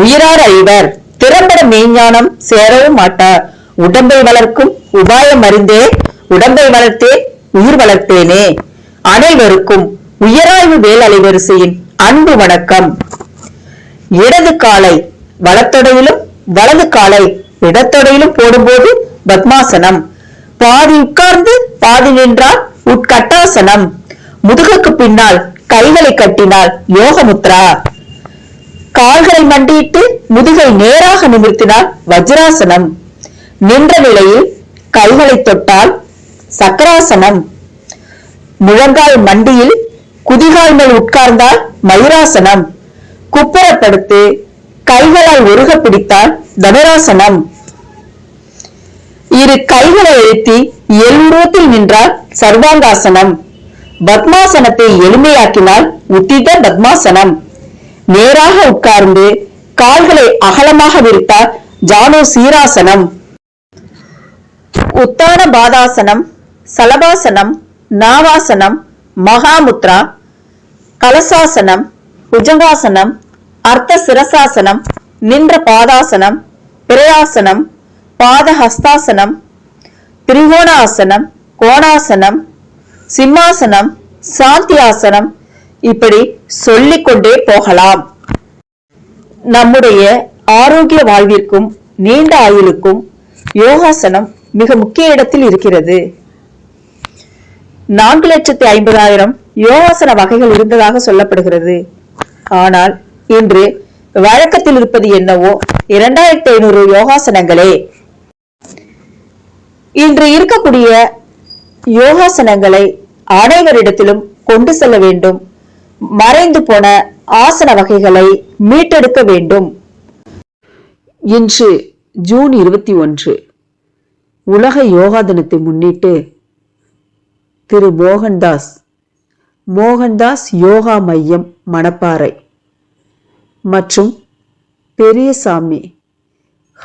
உயிரார் அழிவர் திறம்பட மெய்ஞானம் சேரவும் மாட்டார். உடம்பை வளர்க்கும் உபாயம் அறிந்தே உடம்பை வளர்த்தே உயிர் வளர்த்தேனே. அனைவருக்கும் உயராய்வு வேல் அலைவரிசையின் அன்பு வணக்கம். இடது காலை வலத்தொடையிலும் வலது காலை இடத்தொடையிலும் போடும்போது பத்மாசனம். பாதி உட்கார்ந்து பாதி நின்றால் உட்கட்டாசனம். முதுகுக்கு பின்னால் கைகளை கட்டினால் யோகமுத்ரா. கால்களை மண்டியிட்டு முதுகை நேராக நிமிர்த்தினால் வஜ்ராசனம். நின்ற நிலையில் கைகளை தொட்டால் சக்கராசனம். முழங்கால் மண்டியில் குதிகால் மேல் உட்கார்ந்தால் மயூராசனம். குப்புறப்படுத்து கைகளால் ஒருக பிடித்தால் தனுராசனம். இரு கைகளை எழுத்தி எழுபத்தில் நின்றால் சர்வாங்காசனம். பத்மாசனத்தை எளிமையாக்கினால் உத்தித பத்மாசனம். நேராக உட்கார்ந்து கால்களை அகலமாக விரித்தார் ஜானு சீராசனம். உத்தான பாதாசனம் சலபாசனம் நாவாசனம் மகாமுத்ரா கலசாசனம் புஜங்காசனம் அர்த்த சிரசாசனம் நின்ற பாதாசனம் பிரயாசனம் பாதஹஸ்தாசனம் திரிகோணாசனம் கோணாசனம் சிம்மாசனம் சாந்தியாசனம் இப்படி சொல்லிக்கொண்டே போகலாம். நம்முடைய ஆரோக்கிய வாழ்விற்கும் நீண்ட ஆயுளுக்கும் யோகாசனம் மிக முக்கிய இடத்தில் இருக்கிறது. நான்கு லட்சத்தி ஐம்பதாயிரம் யோகாசன வகைகள் இருந்ததாக சொல்லப்படுகிறது. ஆனால் இன்று வழக்கத்தில் இருப்பது என்னவோ இரண்டாயிரத்தி ஐநூறு யோகாசனங்களே. இன்று இருக்கக்கூடிய யோகாசனங்களை அனைவரிடத்திலும் கொண்டு செல்ல வேண்டும். மறைந்து போன ஆசன வகைகளை மீட்டெடுக்க வேண்டும். இன்று ஜூன் இருபத்தி ஒன்று. உலக யோகா தினத்தை முன்னிட்டு திரு மோகன்தாஸ் மோகன்தாஸ் யோகா மையம் மணப்பாறை மற்றும் பெரியசாமி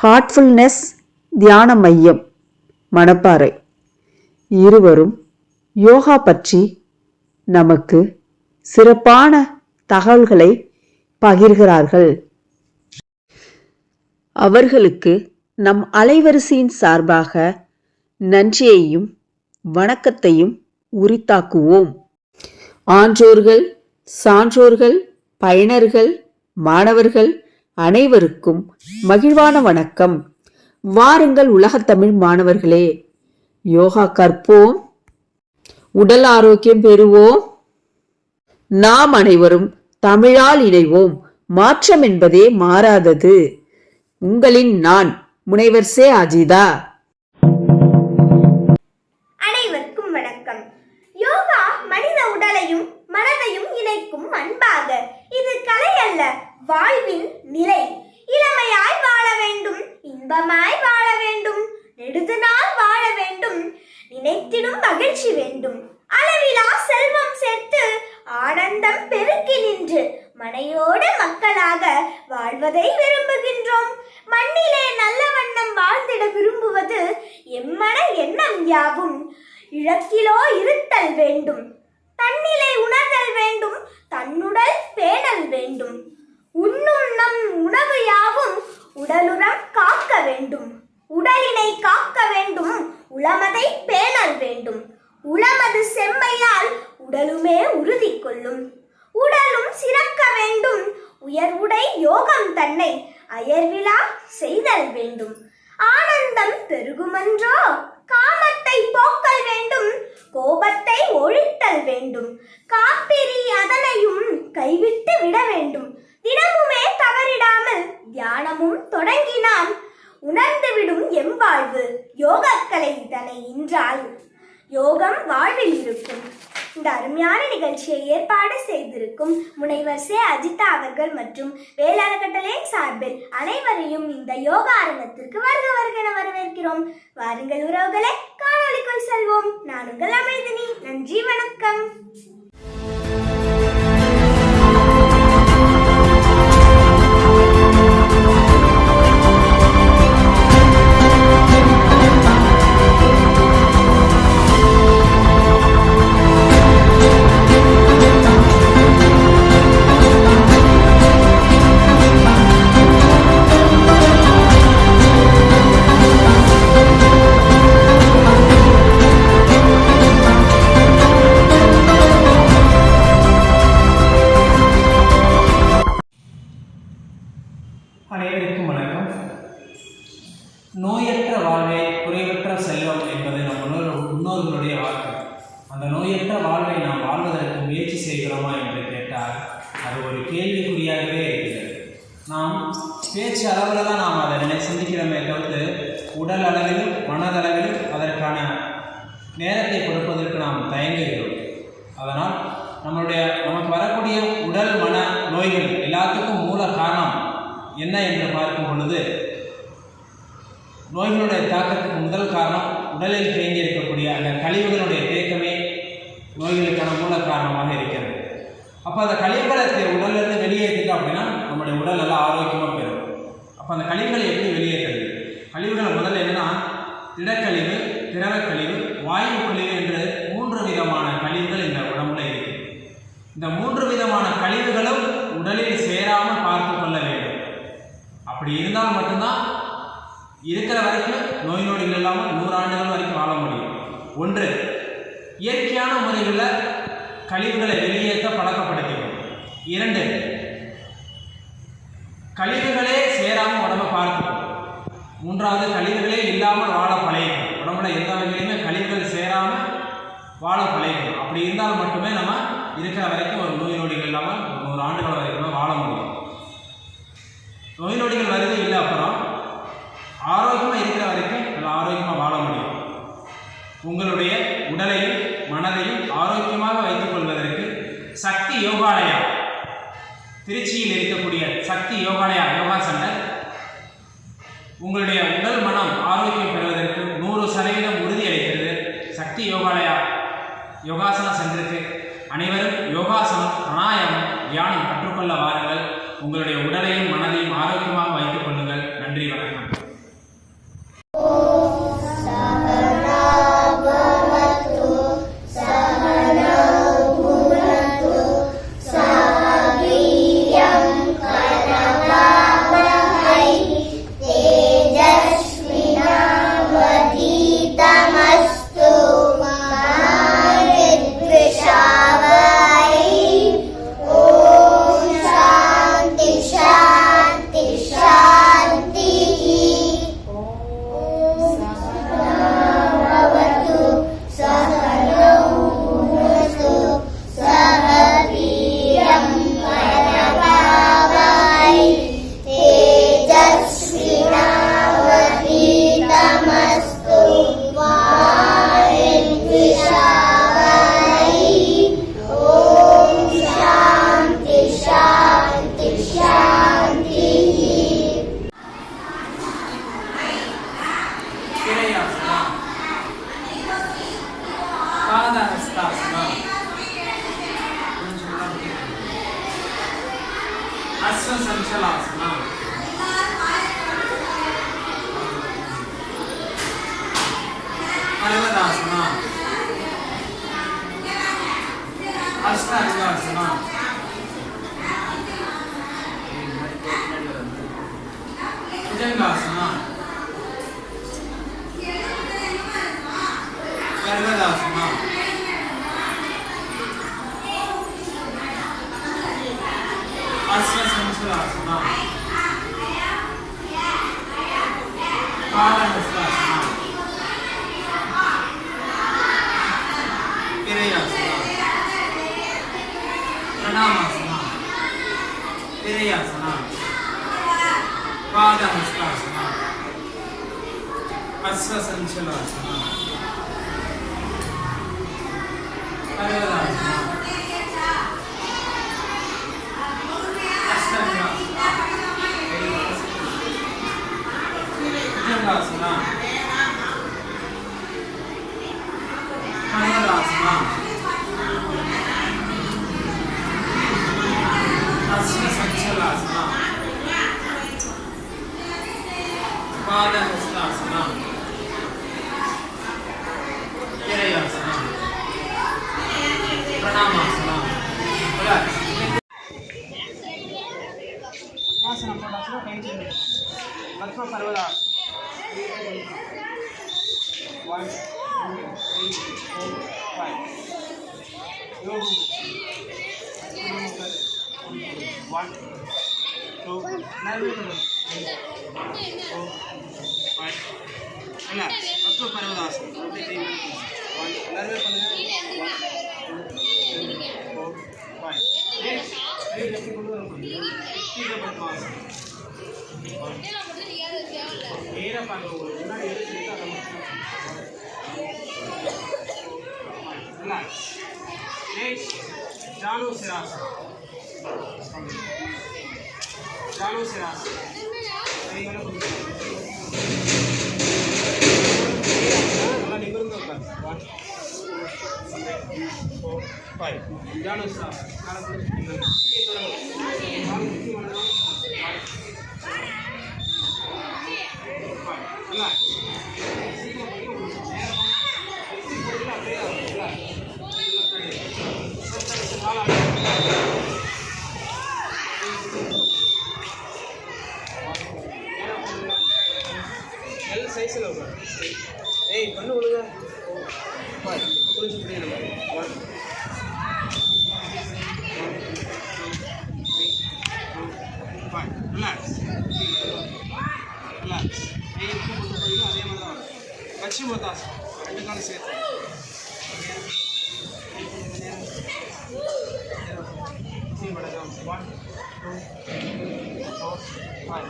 ஹார்ட்ஃபுல்னஸ் தியான மையம் மணப்பாறை. இருவரும் யோகா பற்றி நமக்கு சிறப்பான தகவல்களை பகிர்கிறார்கள். அவர்களுக்கு நம் அலைவரிசையின் சார்பாக நன்றியையும் வணக்கத்தையும் உரித்தாக்குவோம். ஆன்றோர்கள் சான்றோர்கள் பயனர்கள் மாணவர்கள் அனைவருக்கும் மகிழ்வான வணக்கம். வாருங்கள் உலகத்தமிழ் மாணவர்களே யோகா கற்போம். உடல் ஆரோக்கியம் பெறுவோம். நாம் அனைவரும் தமிழால் இணைவோம். மாற்றம் என்பதே மாறாதது. உங்களின் நான் முனைவர் சே அஜிதா. அனைவருக்கும் வணக்கம். யோகா மனித உடலையும் மனதையும் இணைக்கும் அன்பாக. இது கலை அல்ல வாழ்வின் நிலை. இளமையாய் வாழ வேண்டும் இன்பமாய் வாழ வேண்டும் நெடுதுநாள் வாழ வேண்டும் நினைத்திடும் மகிழ்ச்சி வேண்டும். அளவிலா செல்வம் சேர்த்து ஆனந்தம் பெருக்கி நின்று மனையோடு மக்களாக வாழ்வதை விரும்புகின்றோம். மண்ணிலே நல்ல வண்ணம் வாழ்ந்திட விரும்புவது எம்மன எண்ணம் யாவும். இழக்கிலோ இருத்தல் வேண்டும். தன்னிலை உணர்தல் வேண்டும் இந்த அருமையான நிகழ்ச்சியை ஏற்பாடு செய்திருக்கும் முனைவர் சே அஜிதா அவர்கள் மற்றும் வேளாண்கட்டளையின் சார்பில் அனைவரையும் இந்த யோகா அரங்கத்திற்கு வருக வருக என வரவேற்கிறோம். வாருங்கள் உறவுகளை காணொலிக்குள் செல்வோம். நான் உங்கள் அமைதினி நன்றி வணக்கம். உடலில் தேங்கி இருக்கக்கூடிய அந்த கழிவுகளுடைய தேக்கமே நோய்களுக்கான மூல காரணமாக இருக்கிறது. அப்போ அந்த கழிவுகளை தே- உடல்ல இருந்து வெளியேற்றிட்டோம் அப்படின்னா நம்முடைய உடல் நல்லா ஆரோக்கியமாக பெறும் அப்போ அந்த கழிவுகளை எப்படி வெளியேற்றது? கழிவுகள் முதல்ல என்னன்னா திடக்கழிவு திரவக்கழிவு வாயு கழிவு என்று மூன்று விதமான கழிவுகள் இந்த உடம்புல இருக்கு. இந்த மூன்று விதமான கழிவுகளும் உடலில் சேராமல் பார்த்து கொள்ள வேண்டும். அப்படி இருந்தால் மட்டும்தான் இருக்கிற வரைக்கும் நோய் நொடிகள் இல்லாமல் நூறாண்டுகள் வரைக்கும் வாழ முடியும். ஒன்று இயற்கையான முறைகளில் கழிவுகளை வெளியேற்ற பழக்கப்படுத்திக்கணும். இரண்டு கழிவுகளே சேராமல் உடம்பை பார்த்துக்கணும். மூன்றாவது கழிவுகளே இல்லாமல் வாழ பழகிக்கணும். உடம்புல எந்த வகையிலுமே கழிவுகள் சேராமல் வாழ பழகிக்கணும். அப்படி இருந்தால் மட்டுமே நம்ம இருக்கிற வரைக்கும் ஒரு நோய் நொடிகள் இல்லாமல் நூறு ஆண்டுகள் வரைக்கும் வாழ முடியும். நோய் நொடிகள் வருது இல்லை அப்புறம் ஆரோக்கியமாக இருக்கிற வரைக்கும் நல்லா ஆரோக்கியமாக வாழ முடியும். உங்களுடைய உடலையும் மனதையும் ஆரோக்கியமாக வைத்துக் கொள்வதற்கு சக்தி யோகாலயா? திருச்சியில் இருக்கக்கூடிய சக்தி யோகாலயா யோகா சென்டர். உங்களுடைய உடல் மனம் ஆரோக்கியம் பெறுவதற்கு நூறு சதவீதம் உறுதியளிக்கிறது சக்தி யோகாலயா. யோகாசன சென்றிருக்கு அனைவரும் யோகாசனம் பிராணாயாமம் தியானம் கற்றுக்கொள்ள வாருங்கள். உங்களுடைய உடலையும் மனதையும் ஆரோக்கியமாக வைத்துக் கொள்ளுங்கள். நன்றி வணக்கம். Send us not one two five என்ன மொத்தம் பரவதாசம் ஒன் நர்வே பண்ணுங்க one two five eight eight எப்படி கொண்டு வர பண்ணுவாசம் ஏறப்பாங்க உங்களுக்கு முன்னாடி எழுதி relax Next, Dano Sirasa. Dano Sirasa. One, two, four, five. Dano Sirasa. ரெண்டு காலம் சேர்த்து one two four five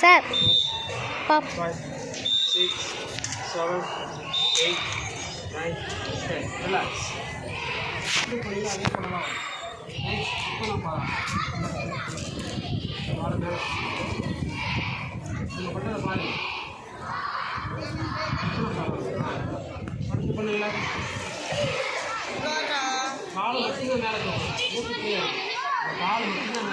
sir pop five, six, seven, eight, nine, ten. Relax. அதே பண்ணலாம். இப்போ நம்ம பாருங்க. மட்டும்தான் மேலே கால் மட்டும்தான் மேலே Relax. காலை மட்டும்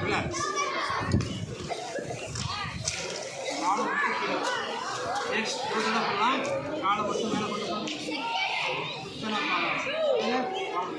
கீழே. Next, கொஞ்சம் என்ன பண்ணலாம்? காலை மட்டும் மேலே கொண்டு போகணும். கொஞ்சம் காலை. இல்ல? கால்.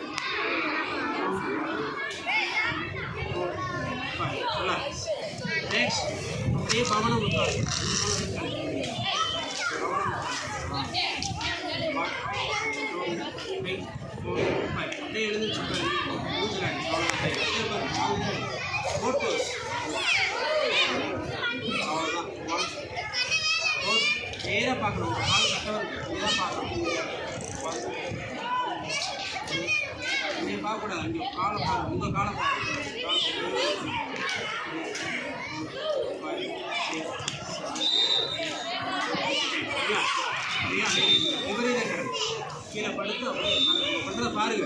நேராக பார்க்கணும். உங்க கால் கட்டவா இருக்கு. பார்க்கணும் நீங்கள் two, இங்கே பார்க்கக்கூடாது. அங்கே காலை பாருங்க உங்கள் காலை பாருங்க கால் விபரீதம் கீழே படுத்து அப்புறம் பண்ணுறதை பாருங்க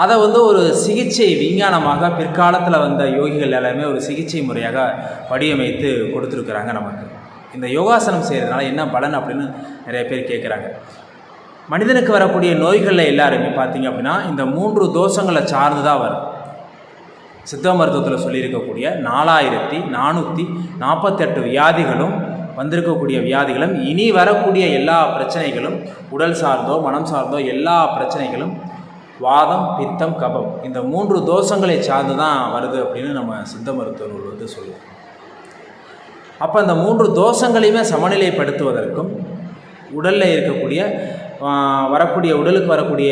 அதை வந்து ஒரு சிகிச்சை விஞ்ஞானமாக பிற்காலத்தில் வந்த யோகிகள் எல்லாருமே ஒரு சிகிச்சை முறையாக வடிவமைத்து கொடுத்துருக்குறாங்க நமக்கு. இந்த யோகாசனம் செய்கிறதுனால என்ன பலன் அப்படின்னு நிறைய பேர் கேட்குறாங்க மனிதனுக்கு வரக்கூடிய நோய்களில் எல்லாருமே பார்த்தீங்க அப்படின்னா இந்த மூன்று தோஷங்களை சார்ந்து தான் வரும். சித்த மருத்துவத்தில் சொல்லியிருக்கக்கூடிய நாலாயிரத்தி நானூற்றி நாற்பத்தெட்டு வியாதிகளும் வந்திருக்கக்கூடிய வியாதிகளும் இனி வரக்கூடிய எல்லா பிரச்சனைகளும் உடல் சார்ந்தோ மனம் சார்ந்தோ எல்லா பிரச்சனைகளும் வாதம் பித்தம் கபம் இந்த மூன்று தோஷங்களை சார்ந்து தான் வருது அப்படின்னு நம்ம சித்த மருத்துவ நூல் வந்து சொல்லுவோம் அப்போ அந்த மூன்று தோஷங்களையுமே சமநிலைப்படுத்துவதற்கும் உடலில் இருக்கக்கூடிய வரக்கூடிய உடலுக்கு வரக்கூடிய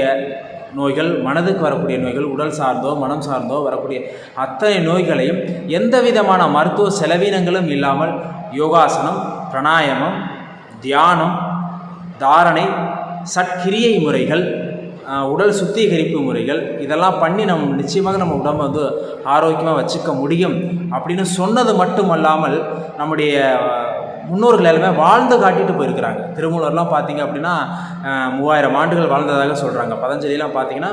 நோய்கள் மனதுக்கு வரக்கூடிய நோய்கள் உடல் சார்ந்தோ மனம் சார்ந்தோ வரக்கூடிய அத்தனை நோய்களையும் எந்த விதமான மருத்துவ செலவினங்களும் இல்லாமல் யோகாசனம் பிராணாயாமம் தியானம் தாரணை சட்கிரியை முறைகள் உடல் சுத்திகரிப்பு முறைகள் இதெல்லாம் பண்ணி நம்ம நிச்சயமாக நம்ம உடம்பை வந்து ஆரோக்கியமாக வச்சுக்க முடியும் அப்படின்னு சொன்னது மட்டுமல்லாமல் நம்முடைய முன்னோர்கள் எல்லாமே வாழ்ந்து காட்டிட்டு போயிருக்கிறாங்க. திருமூலர்லாம் பார்த்தீங்க அப்படின்னா மூவாயிரம் ஆண்டுகள் வாழ்ந்ததாக சொல்கிறாங்க பதஞ்சலிலாம் பார்த்தீங்கன்னா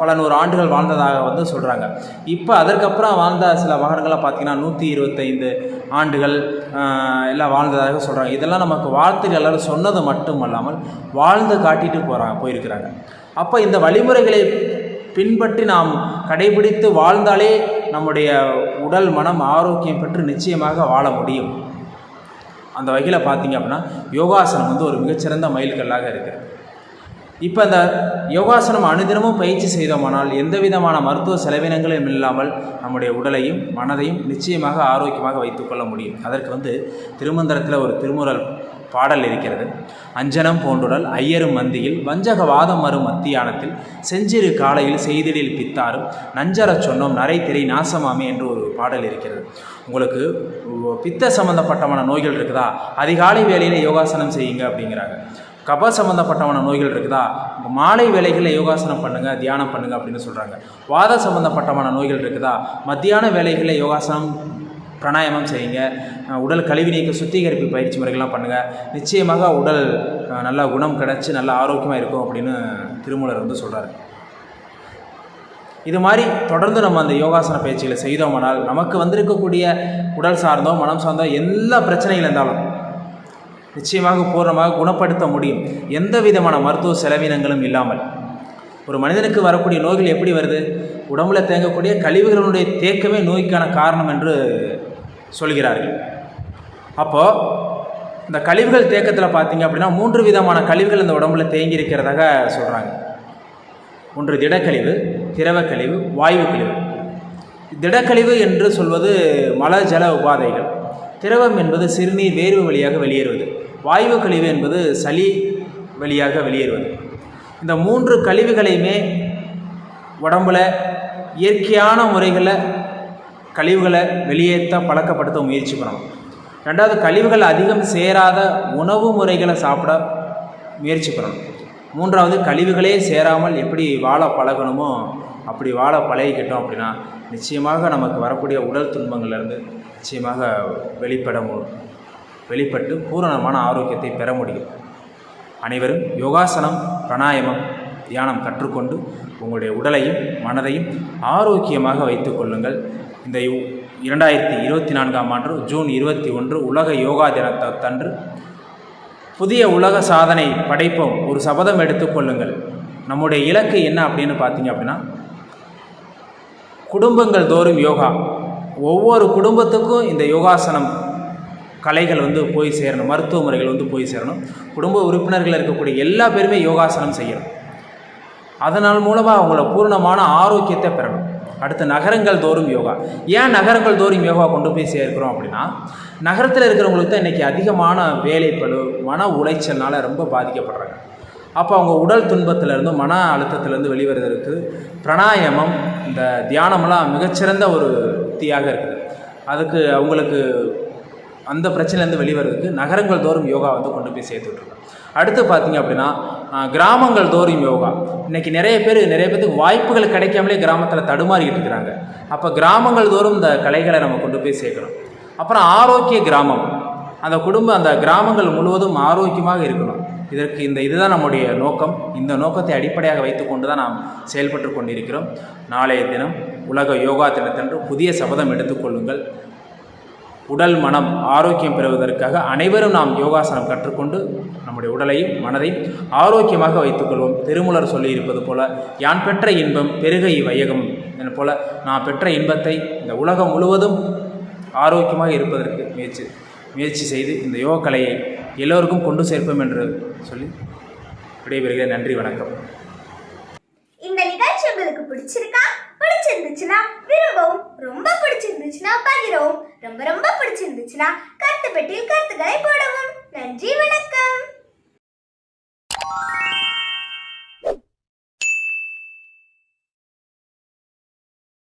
பல நூறு ஆண்டுகள் வாழ்ந்ததாக வந்து சொல்கிறாங்க இப்போ அதற்கப்புறம் வாழ்ந்த சில மகன்களாக பார்த்தீங்கன்னா நூற்றி இருபத்தைந்து ஆண்டுகள் எல்லாம் வாழ்ந்ததாக சொல்கிறாங்க இதெல்லாம் நமக்கு வாழ்த்துக்கள் எல்லோரும் சொன்னது மட்டும் அல்லாமல் வாழ்ந்து காட்டிட்டு போகிறாங்க போயிருக்கிறாங்க. அப்போ இந்த வழிமுறைகளை பின்பற்றி நாம் கடைபிடித்து வாழ்ந்தாலே நம்முடைய உடல் மனம் ஆரோக்கியம் பெற்று நிச்சயமாக வாழ முடியும். அந்த வகையில் பார்த்தீங்க அப்படின்னா யோகாசனம் வந்து ஒரு மிகச்சிறந்த மைல்கல்லாக இருக்குது இப்போ இந்த யோகாசனம் அனுதினமும் பயிற்சி செய்தோமானால் எந்த விதமான மருத்துவ செலவினங்களும் இல்லாமல் நம்முடைய உடலையும் மனதையும் நிச்சயமாக ஆரோக்கியமாக வைத்துக்கொள்ள முடியும். அதற்கு வந்து திருமந்திரத்தில் ஒரு திருமுறல் பாடல் இருக்கிறது. அஞ்சனம் போன்றுடல் ஐயரும் மந்தியில் வஞ்சக வாதம் வரும் மத்தியானத்தில் செஞ்சிறு காலையில் செய்திடில் பித்தாரும் நஞ்சரச் சொன்னோம் நரை திரை நாசமாமே என்று ஒரு பாடல் இருக்கிறது. உங்களுக்கு பித்த சம்மந்தப்பட்டமான நோய்கள் இருக்குதா? அதிகாலை வேலையில் யோகாசனம் செய்யுங்க அப்படிங்கிறாங்க. கப சம்மந்தப்பட்டமான நோய்கள் இருக்குதா? மாலை வேலைகளில் யோகாசனம் பண்ணுங்கள் தியானம் பண்ணுங்கள் அப்படின்னு சொல்கிறாங்க வாத சம்மந்தப்பட்டமான நோய்கள் இருக்குதா? மத்தியான வேலைகளில் யோகாசனம் பிராணாயாமம் செய்யுங்க. உடல் கழிவு நீக்க சுத்திகரிப்பு பயிற்சி முறைகள்லாம் பண்ணுங்கள் நிச்சயமாக உடல் நல்லா நல்ல குணம் கிடச்சி நல்ல ஆரோக்கியமாக இருக்கும் அப்படின்னு திருமூலர் வந்து சொல்கிறாரு இது மாதிரி தொடர்ந்து நம்ம அந்த யோகாசன பயிற்சிகளை செய்தோமானால் நமக்கு வந்திருக்கக்கூடிய உடல் சார்ந்தோ மனம் சார்ந்தோ எல்லா பிரச்சனைகள் இருந்தாலும் நிச்சயமாக பூர்ணமாக குணப்படுத்த முடியும். எந்த விதமான மருத்துவ செலவினங்களும் இல்லாமல். ஒரு மனிதனுக்கு வரக்கூடிய நோய்கள் எப்படி வருது? உடம்புல தேங்கக்கூடிய கழிவுகளுடைய தேக்கமே நோய்க்கான காரணம் என்று சொல்கிறார்கள். அப்போது இந்த கழிவுகள் தேக்கத்தில் பார்த்தீங்க அப்படின்னா மூன்று விதமான கழிவுகள் இந்த உடம்புல தேங்கி இருக்கிறதாக சொல்கிறாங்க ஒன்று திடக்கழிவு திரவக்கழிவு வாயு கழிவு திடக்கழிவு என்று சொல்வது மல ஜல உபாதைகள். திரவம் என்பது சிறுநீர் வேர்வு வழியாக வெளியேறுவது. வாயு கழிவு என்பது சளி வழியாக வெளியேறுவது. இந்த மூன்று கழிவுகளையுமே உடம்புல இயற்கையான முறைகளில் கழிவுகளை வெளியேற்ற பழக்கப்படுத்த முயற்சி பண்ணணும் ரெண்டாவது கழிவுகள் அதிகம் சேராத உணவு முறைகளை சாப்பிட முயற்சி பண்ணணும் மூன்றாவது கழிவுகளே சேராமல் எப்படி வாழ பழகணுமோ அப்படி வாழ பழகிக்கிட்டோம் அப்படின்னா நிச்சயமாக நமக்கு வரக்கூடிய உடல் துன்பங்கள்லேருந்து நிச்சயமாக வெளிப்பட வெளிப்பட்டு பூரணமான ஆரோக்கியத்தை பெற முடியும். அனைவரும் யோகாசனம் பிராணாயமம் தியானம் கற்றுக்கொண்டு உங்களுடைய உடலையும் மனதையும் ஆரோக்கியமாக வைத்துக்கொள்ளுங்கள் இந்த இரண்டாயிரத்தி இருபத்தி நான்காம் ஆண்டு ஜூன் இருபத்தி ஒன்று உலக யோகா தினத்தன்று புதிய உலக சாதனை படைப்போம். ஒரு சபதம் எடுத்துக்கொள்ளுங்கள் நம்முடைய இலக்கு என்ன அப்படின்னு பார்த்தீங்க அப்படின்னா குடும்பங்கள் தோறும் யோகா. ஒவ்வொரு குடும்பத்துக்கும் இந்த யோகாசனம் கலைகள் வந்து போய் சேரணும். மருத்துவ முறைகள் வந்து போய் சேரணும். குடும்ப உறுப்பினர்கள் இருக்கக்கூடிய எல்லா பேருமே யோகாசனம் செய்யணும். அதனால் மூலமாக அவங்கள பூர்ணமான ஆரோக்கியத்தை பெறணும். அடுத்து நகரங்கள் தோறும் யோகா. ஏன் நகரங்கள் தோறும் யோகா கொண்டு போய் சேர்க்கிறோம் அப்படின்னா நகரத்தில் இருக்கிறவங்களுக்கு தான் இன்றைக்கி அதிகமான வேலைப்பளு மன உளைச்சல்னால் ரொம்ப பாதிக்கப்படுறாங்க. அப்போ அவங்க உடல் துன்பத்திலேருந்து மன அழுத்தத்திலேருந்து வெளிவருவதற்கு பிராணாயாமம் இந்த தியானமெல்லாம் மிகச்சிறந்த ஒரு உத்தியாக இருக்குது. அதுக்கு அவங்களுக்கு அந்த பிரச்சனையிலேருந்து வெளிவரதுக்கு நகரங்கள் தோறும் யோகா வந்து கொண்டு போய் சேர்த்துட்ருக்கோம் அடுத்து பார்த்திங்க அப்படின்னா கிராமங்கள் தோறும் யோகா. இன்றைக்கி நிறைய பேர் நிறைய பேருக்கு வாய்ப்புகள் கிடைக்காமலே கிராமத்தில் தடுமாறிக்கிட்டு இருக்கிறாங்க. அப்போ கிராமங்கள் தோறும் இந்த கலைகளை நம்ம கொண்டு போய் சேர்க்கணும். அப்புறம் ஆரோக்கிய கிராமம். அந்த குடும்பம் அந்த கிராமங்கள் முழுவதும் ஆரோக்கியமாக இருக்கணும். இதற்கு இந்த இதுதான் நம்முடைய நோக்கம். இந்த நோக்கத்தை அடிப்படையாக வைத்துக்கொண்டு தான் நாம் செயல்பட்டு கொண்டிருக்கிறோம். நாளைய தினம் உலக யோகா தினத்தன்று புதிய சபதம் எடுத்துக்கொள்ளுங்கள் உடல் மனம் ஆரோக்கியம் பெறுவதற்காக அனைவரும் நாம் யோகாசனம் கற்றுக்கொண்டு நம்முடைய உடலையும் மனதையும் ஆரோக்கியமாக வைத்துக்கொள்வோம். திருமூலர் சொல்லியிருப்பது போல யான் பெற்ற இன்பம் பெருகை வையகம் என போல நான் பெற்ற இன்பத்தை இந்த உலகம் முழுவதும் ஆரோக்கியமாக இருப்பதற்கு முயற்சி முயற்சி செய்து இந்த யோக கலையை எல்லோருக்கும் கொண்டு சேர்ப்போம் என்று சொல்லி விடைபெறுகிறேன். நன்றி வணக்கம். இந்த நிகழ்ச்சி உங்களுக்கு பிடிச்சிருக்கா? பிடிச்சிருந்துச்சுன்னா விரும்பவும் ரொம்ப பிடிச்சிருந்துச்சுன்னா பகிரவும் ரொம்ப ரொம்ப பிடிச்சிருந்துச்சுன்னா கருத்து பெட்டியில் கருத்துக்களை போடவும். நன்றி வணக்கம்.